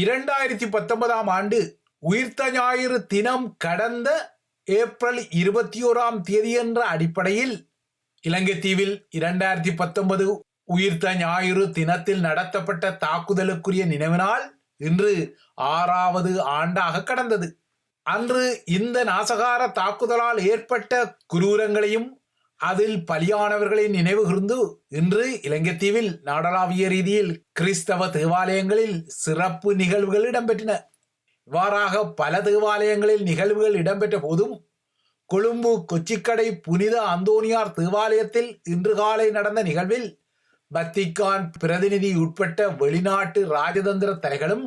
இரண்டாயிரத்தி பத்தொன்பதாம் ஆண்டு உயிர்த்த ஞாயிறு தினம் கடந்த ஏப்ரல் இருபத்தி ஓராம் தேதி என்ற அடிப்படையில் இலங்கை தீவில் இரண்டாயிரத்தி பத்தொன்பது உயிர்த்த ஞாயிறு தினத்தில் நடத்தப்பட்ட தாக்குதலுக்குரிய நினைவினால் இன்று ஆறாவது ஆண்டாக கடந்தது. அன்று இந்த நாசகார தாக்குதலால் ஏற்பட்ட குரூரங்களையும் அதில் பலியானவர்களின் நினைவுகூர்ந்து இன்று இலங்கை தீவில் நாடளாவிய ரீதியில் கிறிஸ்தவ தேவாலயங்களில் சிறப்பு நிகழ்வுகள் இடம்பெற்றன. இவ்வாறாக பல தேவாலயங்களில் நிகழ்வுகள் இடம்பெற்ற போதும் கொழும்பு கொச்சிக்கடை புனித அந்தோனியார் தேவாலயத்தில் இன்று காலை நடந்த நிகழ்வில் வத்திக்கான் பிரதிநிதி உட்பட்ட வெளிநாட்டு ராஜதந்திர தலைகளும்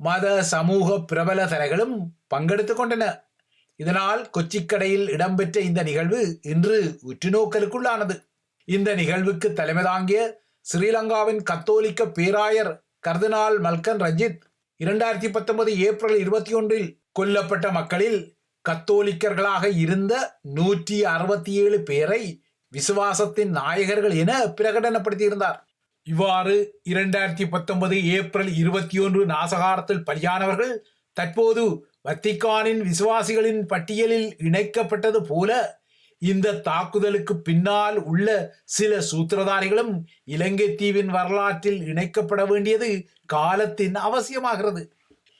மத சமூக பிரபல தலைகளும் பங்கெடுத்து கொண்டன. இதனால் கொச்சிக்கடையில் இடம்பெற்ற இந்த நிகழ்வு இன்று உற்றுநோக்கலுக்குள்ளானது. இந்த நிகழ்வுக்கு தலைமை தாங்கிய ஸ்ரீலங்காவின் கத்தோலிக்க பேராயர் கர்தினால் மல்கன் ரஞ்சித் இரண்டாயிரத்தி பத்தொன்பது ஏப்ரல் இருபத்தி ஒன்றில் கொல்லப்பட்ட மக்களில் கத்தோலிக்கர்களாக இருந்த நூற்றி அறுபத்தி ஏழு பேரை விசுவாசத்தின் நாயகர்கள் என பிரகடனப்படுத்தியிருந்தார். இவ்வாறு இரண்டாயிரத்தி பத்தொன்பது ஏப்ரல் இருபத்தி ஒன்று நாசகாரத்தில் பலியானவர்கள் தற்போது வத்திக்கானின் விசுவாசிகளின் பட்டியலில் இணைக்கப்பட்டது போல இந்த தாக்குதலுக்கு பின்னால் உள்ள சில சூத்திரதாரிகளும் இலங்கை தீவின் வரலாற்றில் இணைக்கப்பட வேண்டியது காலத்தின் அவசியமாகிறது.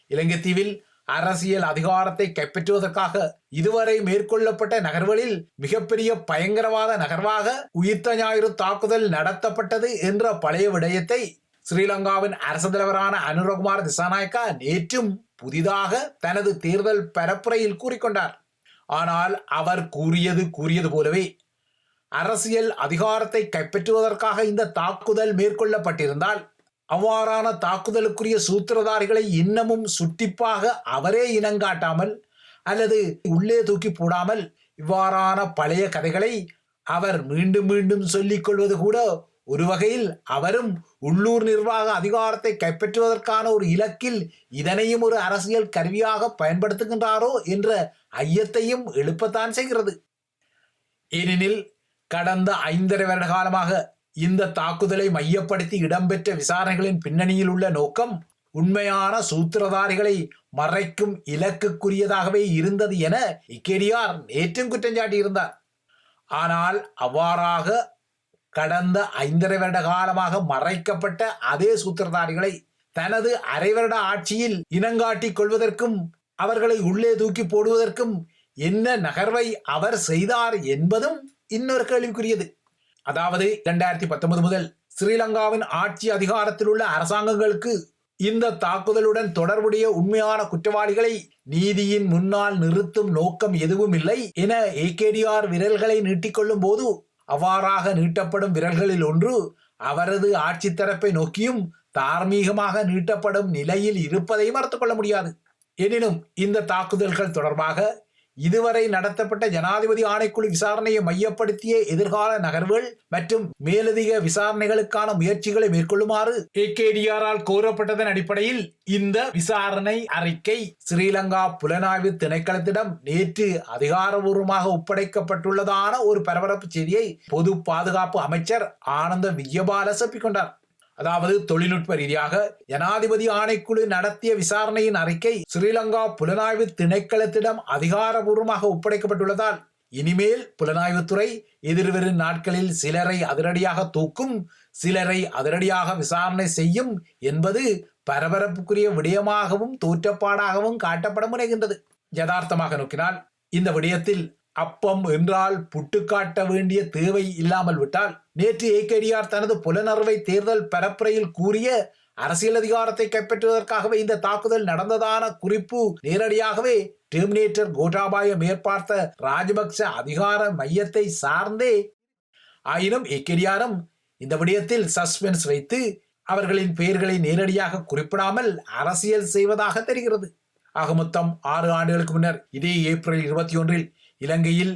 இலங்கை தீவில் அரசியல் அதிகாரத்தை கைப்பற்றுவதற்காக இதுவரை மேற்கொள்ளப்பட்ட நகர்வுகளில் மிகப்பெரிய பயங்கரவாத நகர்வாக உயிர்த்த ஞாயிறு தாக்குதல் நடத்தப்பட்டது என்ற பழைய விடயத்தை ஸ்ரீலங்காவின் அரசு தலைவரான அனுரகுமார் திசாநாயக்கா நேற்றும் புதிதாக தனது தேர்தல் பரப்புரையில் கூறிக்கொண்டார். ஆனால் அவர் கூறியது கூறியது போலவே அரசியல் அதிகாரத்தை கைப்பற்றுவதற்காக இந்த தாக்குதல் மேற்கொள்ளப்பட்டிருந்தால் அவ்வாறான தாக்குதலுக்குரிய சூத்திரதாரிகளை இன்னமும் சுட்டிப்பாக அவரே இனங்காட்டாமல் அல்லது உள்ளே தூக்கி போடாமல் இவ்வாறான பழைய கதைகளை அவர் மீண்டும் மீண்டும் சொல்லிக் கொள்வது கூட ஒரு வகையில் அவரும் உள்ளூர் நிர்வாக அதிகாரத்தை கைப்பற்றுவதற்கான ஒரு இலக்கில் இதனையும் ஒரு அரசியல் கருவியாக பயன்படுத்துகின்றாரோ என்ற ஐயத்தையும் எழுப்பத்தான் செய்கிறது. ஏனெனில் கடந்த ஐந்தரை வருட காலமாக இந்த தாக்குதலை மையப்படுத்தி இடம்பெற்ற விசாரணைகளின் பின்னணியில் உள்ள நோக்கம் உண்மையான சூத்திரதாரிகளை மறைக்கும் இலக்குக்குரியதாகவே இருந்தது என இக்கேடியார் நேற்றும் குற்றம் சாட்டியிருந்தார். ஆனால் அவ்வாறாக கடந்த ஐந்தரை வருட காலமாக மறைக்கப்பட்ட அதே சூத்திரதாரிகளை தனது அரை வருட ஆட்சியில் இனங்காட்டிக் கொள்வதற்கும் அவர்களை உள்ளே தூக்கி போடுவதற்கும் என்ன நகர்வை அவர் செய்தார் என்பதும் இன்னொரு கேள்விக்குரியது. அதாவது இரண்டாயிரத்தி பத்தொன்பது முதல் ஸ்ரீலங்காவின் ஆட்சி அதிகாரத்தில் உள்ள அரசாங்கங்களுக்கு இந்த தாக்குதலுடன் தொடர்புடைய உண்மையான குற்றவாளிகளை நீதியின் முன்னால் நிறுத்தும் நோக்கம் எதுவும் இல்லை என ஏகேடிஆர் விரல்களை நீட்டிக்கொள்ளும் போது அவ்வாறாக நீட்டப்படும் விரல்களில் ஒன்று அவரது ஆட்சி தரப்பை நோக்கியும் தார்மீகமாக நீட்டப்படும் நிலையில் இருப்பதை மறுத்துக்கொள்ள முடியாது. எனினும் இந்த தாக்குதல்கள் தொடர்பாக இதுவரை நடத்தப்பட்ட ஜனாதிபதி ஆணைக்குழு விசாரணையை மையப்படுத்திய எதிர்கால நகர்வுகள் மற்றும் மேலதிக விசாரணைகளுக்கான முயற்சிகளை மேற்கொள்ளுமாறு ஏகேடிஆரால் கோரப்பட்டதன் அடிப்படையில் இந்த விசாரணை அறிக்கை ஸ்ரீலங்கா புலனாய்வு திணைக்களத்திடம் நேற்று அதிகாரபூர்வமாக ஒப்படைக்கப்பட்டுள்ளதான ஒரு பரபரப்பு செய்தியை பொது பாதுகாப்பு அமைச்சர் ஆனந்த விஜயபால செப்பிக்கொண்டார் அதாவது தொழில்நுட்ப ரீதியாக ஜனாதிபதி ஆணைக்குழு நடத்திய விசாரணையின் அறிக்கை ஸ்ரீலங்கா புலனாய்வு திணைக்களத்திடம் அதிகாரபூர்வமாக ஒப்படைக்கப்பட்டுள்ளதால் இனிமேல் புலனாய்வுத்துறை எதிர்வரும் நாட்களில் சிலரை அதிரடியாக தூக்கும் சிலரை அதிரடியாக விசாரணை செய்யும் என்பது பரபரப்புக்குரிய விடயமாகவும் தோற்றப்பாடாகவும் காட்டப்பட முனைகின்றது. யதார்த்தமாக நோக்கினால் இந்த விடயத்தில் அப்பம் என்றால் புட்டு காட்ட வேண்டிய தேவை இல்லாமல் விட்டால் நேற்று ஏகேடிஆர் தனது புலனர்வை தேர்தல் பரப்புரையில் கூறிய அரசியல் அதிகாரத்தை கைப்பற்றுவதற்காகவே இந்த தாக்குதல் நடந்ததான குறிப்பு நேரடியாகவே டெர்மினேட்டர் கோட்டாபாய மேற்பார்த்த ராஜபக்ச அதிகார மையத்தை சார்ந்தே. ஆயினும் ஏகேடிஆரும் இந்த விடயத்தில் சஸ்பென்ஸ் வைத்து அவர்களின் பெயர்களை நேரடியாக குறிப்பிடாமல் அரசியல் செய்வதாக தெரிகிறது. ஆக மொத்தம் ஆறு ஆண்டுகளுக்கு முன்னர் இதே ஏப்ரல் இருபத்தி ஒன்றில் இலங்கையில்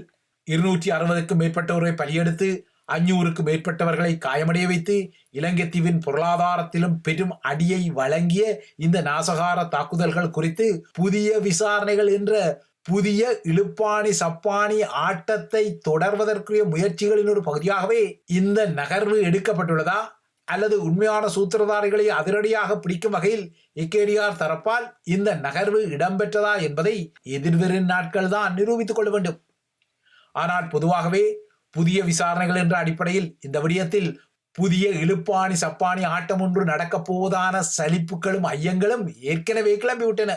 இருநூற்றி அறுபதுக்கும் மேற்பட்டோரை பலியெடுத்து அஞ்சூறுக்கும் மேற்பட்டவர்களை காயமடைய வைத்து இலங்கை தீவின் பொருளாதாரத்திலும் பெரும் அடியை வழங்கிய இந்த நாசகார தாக்குதல்கள் குறித்து புதிய விசாரணைகள் என்ற புதிய இழுப்பாணி சப்பாணி ஆட்டத்தை தொடர்வதற்குரிய முயற்சிகளின் ஒரு பகுதியாகவே இந்த நகர்வு எடுக்கப்பட்டுள்ளதா? அல்லது உண்மையான சூத்திரதாரிகளை அதிரடியாக பிடிக்கும் வகையில் இக்கேடிஆர் தரப்பால் இந்த நகர்வு இடம்பெற்றதா என்பதை எதிர்வரும் நாட்கள் தான் நிரூபித்துக் கொள்ள வேண்டும். ஆனால் பொதுவாகவே புதிய விசாரணைகள் என்ற அடிப்படையில் இந்த விடயத்தில் புதிய இழுப்பாணி சப்பாணி ஆட்டம் ஒன்று நடக்கப் போவதான சலிப்புகளும் ஐயங்களும் ஏற்கனவே கிளம்பிவிட்டன.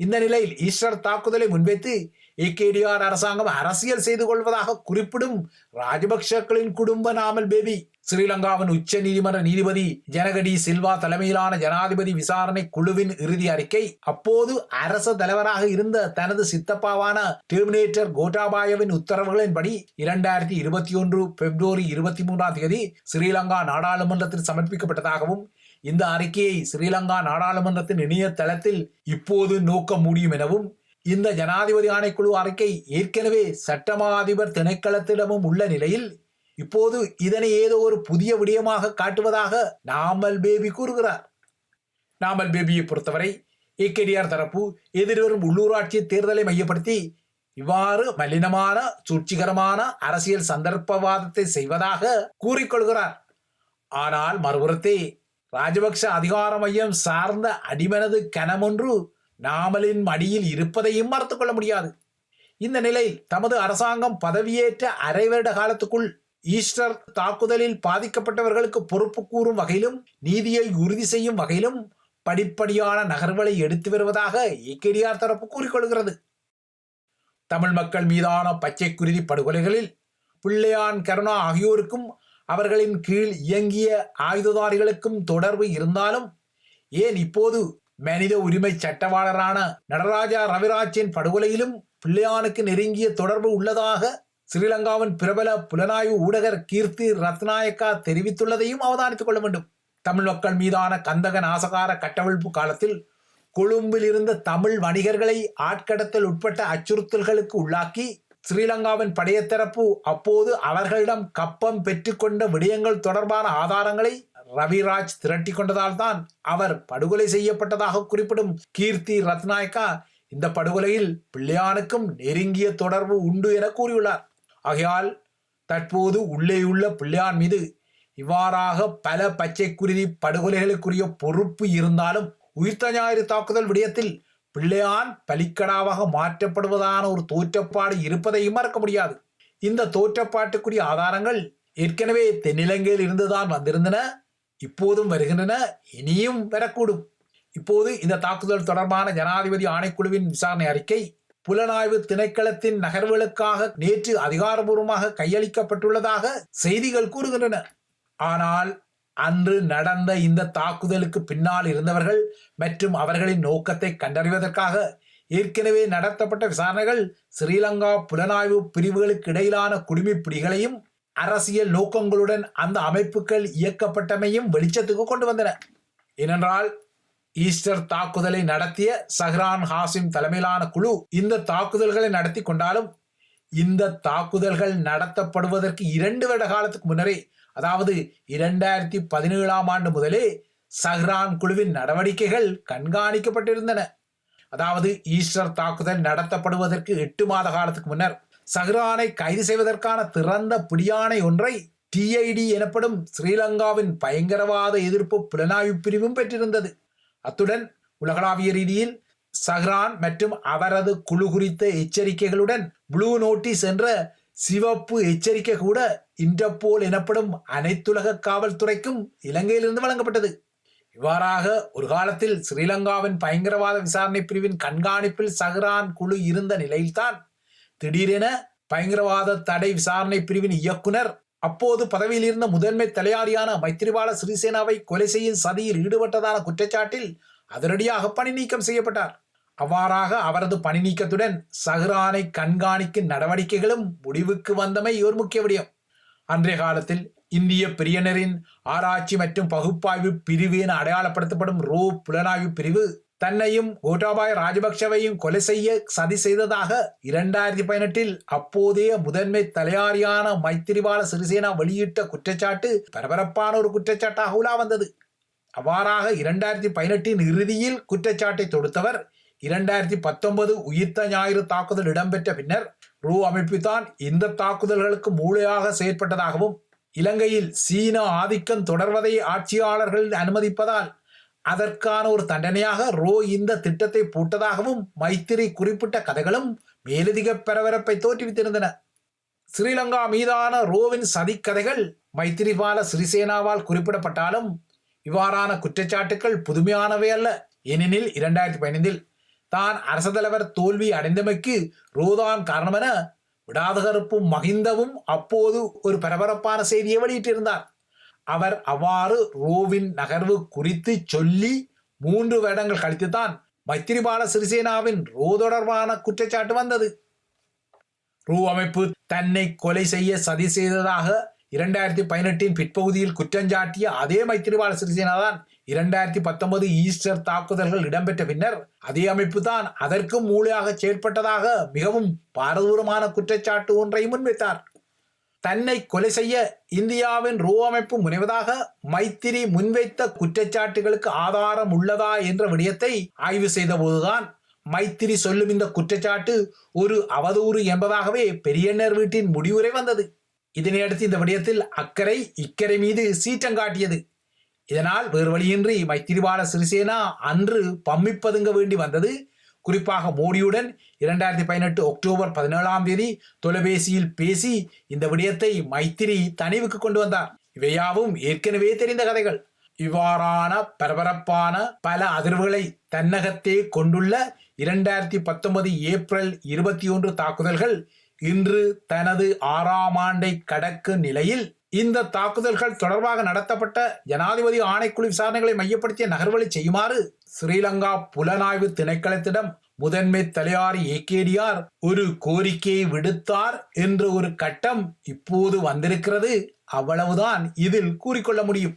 இந்த நிலையில் ஈஸ்டர் தாக்குதலை முன்வைத்து ஏகேடிஆர் அரசாங்கம் அரசியல் செய்து கொள்வதாக குறிப்பிடும் ராஜபக்சக்களின் குடும்ப நாமல் பேபி ஸ்ரீலங்காவின் உச்ச நீதிமன்ற நீதிபதி ஜனகடி சில்வா தலைமையிலான ஜனாதிபதி விசாரணை குழுவின் இறுதி அறிக்கை. அப்போது அரச தலைவராக இருந்த தனது சித்தப்பாவான டெர்மினேட்டர் கோட்டாபாயவின் உத்தரவுகளின்படி இரண்டாயிரத்தி இருபத்தி ஒன்று பிப்ரவரி இருபத்தி மூன்றாம் தேதி ஸ்ரீலங்கா நாடாளுமன்றத்தில் சமர்ப்பிக்கப்பட்டதாகவும் இந்த அறிக்கையை ஸ்ரீலங்கா நாடாளுமன்றத்தின் இணையதளத்தில் இப்போது நோக்க முடியும் எனவும் இந்த ஜனாதிபதி ஆணைக்குழு அறிக்கை ஏற்கனவே சட்டமா அதிபர் திணைக்களத்திடமும் உள்ள நிலையில் இப்போது இதனை ஏதோ ஒரு புதிய விடயமாக காட்டுவதாக நாமல் பேபி கூறுகிறார். நாமல் பேபியை பொறுத்தவரை ஏகேடிஆர் தரப்பு எதிர்வரும் உள்ளூராட்சி தேர்தலை மையப்படுத்தி இவ்வாறு மலினமான சூழ்ச்சிகரமான அரசியல் சந்தர்ப்பவாதத்தை செய்வதாக கூறிக்கொள்கிறார். ஆனால் மறுபுறத்தே ராஜபக்ஷ அதிகார மையம் சார்ந்த அடிமனது கனமொன்று நாமலின் மடியில் இருப்பதையும் மறுத்துக் கொள்ள முடியாது. இந்த நிலை தமது அரசாங்கம் பதவியேற்ற அரை வருட காலத்துக்குள் ஈஸ்டர் தாக்குதலில் பாதிக்கப்பட்டவர்களுக்கு பொறுப்பு கூறும் வகையிலும் நீதியை உறுதி செய்யும் வகையிலும் படிப்படியான நகர்வுகளை எடுத்து வருவதாக ஏகேடிஆர் தரப்பு கூறிக்கொள்கிறது. தமிழ் மக்கள் மீதான பச்சை குருதி படுகொலைகளில் பிள்ளையான் கருணா ஆகியோருக்கும் அவர்களின் கீழ் இயங்கிய ஆயுததாரிகளுக்கும் தொடர்பு இருந்தாலும் ஏன் இப்போது மனித உரிமை சட்டவாளரான நடராஜா ரவிராஜின் படுகொலையிலும் பிள்ளையானுக்கு நெருங்கிய தொடர்பு உள்ளதாக ஸ்ரீலங்காவின் பிரபல புலனாய்வு ஊடகர் கீர்த்தி ரத்நாயக்கா தெரிவித்துள்ளதையும் அவதானித்துக் கொள்ள வேண்டும். தமிழ் மக்கள் மீதான கந்தக நாசகார கட்டவிழ்ப்பு காலத்தில் கொழும்பில் இருந்த தமிழ் வணிகர்களை ஆட்கடத்தல் உட்பட்ட அச்சுறுத்தல்களுக்கு உள்ளாக்கி ஸ்ரீலங்காவின் படையத்தரப்பு அப்போது அவர்களிடம் கப்பம் பெற்றுக்கொண்ட விடயங்கள் தொடர்பான ஆதாரங்களை ரவிராஜ் திரட்டி கொண்டதால் தான் அவர் படுகொலை செய்யப்பட்டதாக குறிப்பிடும் கீர்த்தி ரத்நாயக்கா இந்த படுகொலையில் பிள்ளையானுக்கும் நெருங்கிய தொடர்பு உண்டு என கூறியுள்ளார். ஆகையால் தற்போது உள்ளேயுள்ள பிள்ளையான் மீது இவ்வாறாக பல பச்சை குருதி படுகொலைகளுக்குரிய பொறுப்பு இருந்தாலும் உயிர்த்த ஞாயிறு தாக்குதல் விடயத்தில் பிள்ளையான் பலிக்கடாவாக மாற்றப்படுவதான ஒரு தோற்றப்பாடு இருப்பதையும் மறக்க முடியாது. இந்த தோற்றப்பாட்டுக்குரிய ஆதாரங்கள் ஏற்கனவே தென்னிலங்கையில் இருந்துதான் வந்திருந்தன இப்போதும் வருகின்றன இனியும் வரக்கூடும். இப்போது இந்த தாக்குதல் தொடர்பான ஜனாதிபதி ஆணைக்குழுவின் விசாரணை அறிக்கை புலனாய்வு திணைக்களத்தின் நகர்வுகளுக்காக நேற்று அதிகாரபூர்வமாக கையளிக்கப்பட்டுள்ளதாக செய்திகள் கூறுகின்றன. ஆனால் அன்று நடந்த இந்த தாக்குதலுக்கு பின்னால் இருந்தவர்கள் மற்றும் அவர்களின் நோக்கத்தை கண்டறிவதற்காக ஏற்கனவே நடத்தப்பட்ட விசாரணைகள் ஸ்ரீலங்கா புலனாய்வு பிரிவுகளுக்கு இடையிலான குடிமைப்பிடிகளையும் அரசியல் நோக்கங்களுடன் அந்த அமைப்புகள் இயக்கப்பட்டமையும் வெளிச்சத்துக்கு கொண்டு வந்தன. ஏனென்றால் ஈஸ்டர் தாக்குதலை நடத்திய சஹ்ரான் ஹாசிம் தலைமையிலான குழு இந்த தாக்குதல்களை நடத்தி கொண்டாலும் இந்த தாக்குதல்கள் நடத்தப்படுவதற்கு இரண்டு வருட காலத்துக்கு முன்னரே அதாவது இரண்டாயிரத்தி பதினேழாம் ஆண்டு முதலே சஹ்ரான் குழுவின் நடவடிக்கைகள் கண்காணிக்கப்பட்டிருந்தன. அதாவது ஈஸ்டர் தாக்குதல் நடத்தப்படுவதற்கு எட்டு மாத காலத்துக்கு முன்னர் சஹ்ரானை கைது செய்வதற்கான திறந்த பிடியானை ஒன்றை டிஐடி எனப்படும் ஸ்ரீலங்காவின் பயங்கரவாத எதிர்ப்பு புலனாய்வு பிரிவும் பெற்றிருந்தது. அத்துடன் உலகளாவிய ரீதியில் சஹ்ரான் மற்றும் அவரது குழு குறித்த எச்சரிக்கைகளுடன் ப்ளூ நோட்டீஸ் என்ற சிவப்பு எச்சரிக்கை கூட இன்டர்போல் எனப்படும் அனைத்துலக காவல்துறைக்கும் இலங்கையிலிருந்து வழங்கப்பட்டது. இவ்வாறாக ஒரு காலத்தில் ஸ்ரீலங்காவின் பயங்கரவாத விசாரணை பிரிவின் கண்காணிப்பில் சஹ்ரான் குழு இருந்த நிலையில்தான் திடீரென பயங்கரவாத தடை விசாரணை பிரிவின் இயக்குனர் அப்போது பதவியில் இருந்த முதன்மை தலையாரியான மைத்திரிபால சிறிசேனாவை கொலை செய்யும் சதியில் ஈடுபட்டதான குற்றச்சாட்டில் அதிரடியாக பணி நீக்கம் செய்யப்பட்டார். அவ்வாறாக அவரது பணி நீக்கத்துடன் சஹ்ரானை கண்காணிக்கும் நடவடிக்கைகளும் முடிவுக்கு வந்தமை ஒரு முக்கிய விடயம். அன்றைய காலத்தில் இந்திய பிரியனரின் ஆராய்ச்சி மற்றும் பகுப்பாய்வு பிரிவு என அடையாளப்படுத்தப்படும் ரோ. புலனாய்வு பிரிவு தன்னையும் கோட்டாபாய் ராஜபக்சவையும் கொலை செய்ய சதி செய்ததாக இரண்டாயிரத்தி பதினெட்டில் அப்போதைய முதன்மை தலையாரியான மைத்திரிபால சிறிசேனா வெளியிட்ட குற்றச்சாட்டு பரபரப்பான ஒரு குற்றச்சாட்டாக உலா வந்தது. அவ்வாறாக இரண்டாயிரத்தி பதினெட்டின் இறுதியில் குற்றச்சாட்டை தொடுத்தவர் இரண்டாயிரத்தி பத்தொன்பது உயிர்த்த ஞாயிறு தாக்குதல் இடம்பெற்ற பின்னர் ரூ அமைப்பு தான் இந்த தாக்குதல்களுக்கு மூளையாக செயற்பட்டதாகவும் இலங்கையில் சீன ஆதிக்கம் தொடர்வதை ஆட்சியாளர்கள் அனுமதிப்பதால் அதற்கான ஒரு தண்டனையாக ரோ இந்த திட்டத்தை போட்டதாகவும் மைத்திரி குறிப்பிட்ட கதைகளும் மேலதிக பரபரப்பை தோற்றுவித்திருந்தன. ஸ்ரீலங்கா மீதான ரோவின் சதிக்கதைகள் மைத்திரிபால சிறிசேனாவால் குறிப்பிடப்பட்டாலும் இவ்வாறான குற்றச்சாட்டுக்கள் புதுமையானவை அல்ல. ஏனெனில் இரண்டாயிரத்தி பதினைந்தில் தான் அரச தலைவர் தோல்வி அடைந்தமைக்கு ரோதான் காரணமென விடாதகருப்பும் மகிந்தவும் அப்போது ஒரு பரபரப்பான செய்தியை வெளியிட்டிருந்தார். அவர் அவ்வாறு ரோவின் நகர்வு குறித்து சொல்லி மூன்று வருடங்கள் கழித்துத்தான் மைத்திரிபால சிறிசேனாவின் ரோ தொடர்பான குற்றச்சாட்டு வந்தது. ரூ அமைப்பு தன்னை கொலை செய்ய சதி செய்ததாக இரண்டாயிரத்தி பதினெட்டின் பிற்பகுதியில் குற்றஞ்சாட்டிய அதே மைத்திரிபால சிறிசேனா தான் இரண்டாயிரத்தி பத்தொன்பது ஈஸ்டர் தாக்குதல்கள் இடம்பெற்ற பின்னர் அதே அமைப்பு தான் அதற்கும் மூளையாக செயல்பட்டதாக மிகவும் பாரதூரமான குற்றச்சாட்டு ஒன்றை முன்வைத்தார். தன்னை கொலை செய்ய இந்தியாவின் ரூ அமைப்பு முனைவதாக மைத்திரி முன்வைத்த குற்றச்சாட்டுகளுக்கு ஆதாரம் உள்ளதா என்ற விடயத்தை ஆய்வு செய்தபோதுதான் மைத்திரி சொல்லும் இந்த குற்றச்சாட்டு ஒரு அவதூறு என்பதாகவே பெரியண்ணர் வீட்டின் முடிவுரை வந்தது. இதனையடுத்து இந்த விடயத்தில் அக்கறை இக்கரை மீது சீற்றங்காட்டியது இதனால் வேறு வழியின்றி மைத்திரிபால சிறிசேனா அன்று பம்மிப்பதுங்க வேண்டி வந்தது. குறிப்பாக மோடியுடன் இரண்டாயிரத்தி பதினெட்டு அக்டோபர் பதினேழாம் தேதி தொலைபேசியில் பேசி இந்த விடயத்தை மைத்திரி தனிவுக்கு கொண்டு வந்தார். இவையாவும் ஏற்கனவே தெரிந்த கதைகள். இவ்வாறான பரபரப்பான பல அதிர்வுகளை தன்னகத்தே கொண்டுள்ள இரண்டாயிரத்தி பத்தொன்பது ஏப்ரல் இருபத்தி ஒன்று தாக்குதல்கள் இன்று தனது ஆறாம் ஆண்டை கடக்கும் நிலையில் இந்த தாக்குதல்கள் தொடர்பாக நடத்தப்பட்ட ஜனாதிபதி ஆணைக்குழு விசாரணைகளை மையப்படுத்திய நகர்வழி செய்யுமாறு ஸ்ரீலங்கா புலனாய்வு திணைக்களத்திடம் முதன்மை தலையாரி ஏகேடிஆர் ஒரு கோரிக்கையை விடுத்தார் என்ற ஒரு கட்டம் இப்போது வந்திருக்கிறது. அவ்வளவுதான். இதில் கூறிக்கொள்ள முடியும்.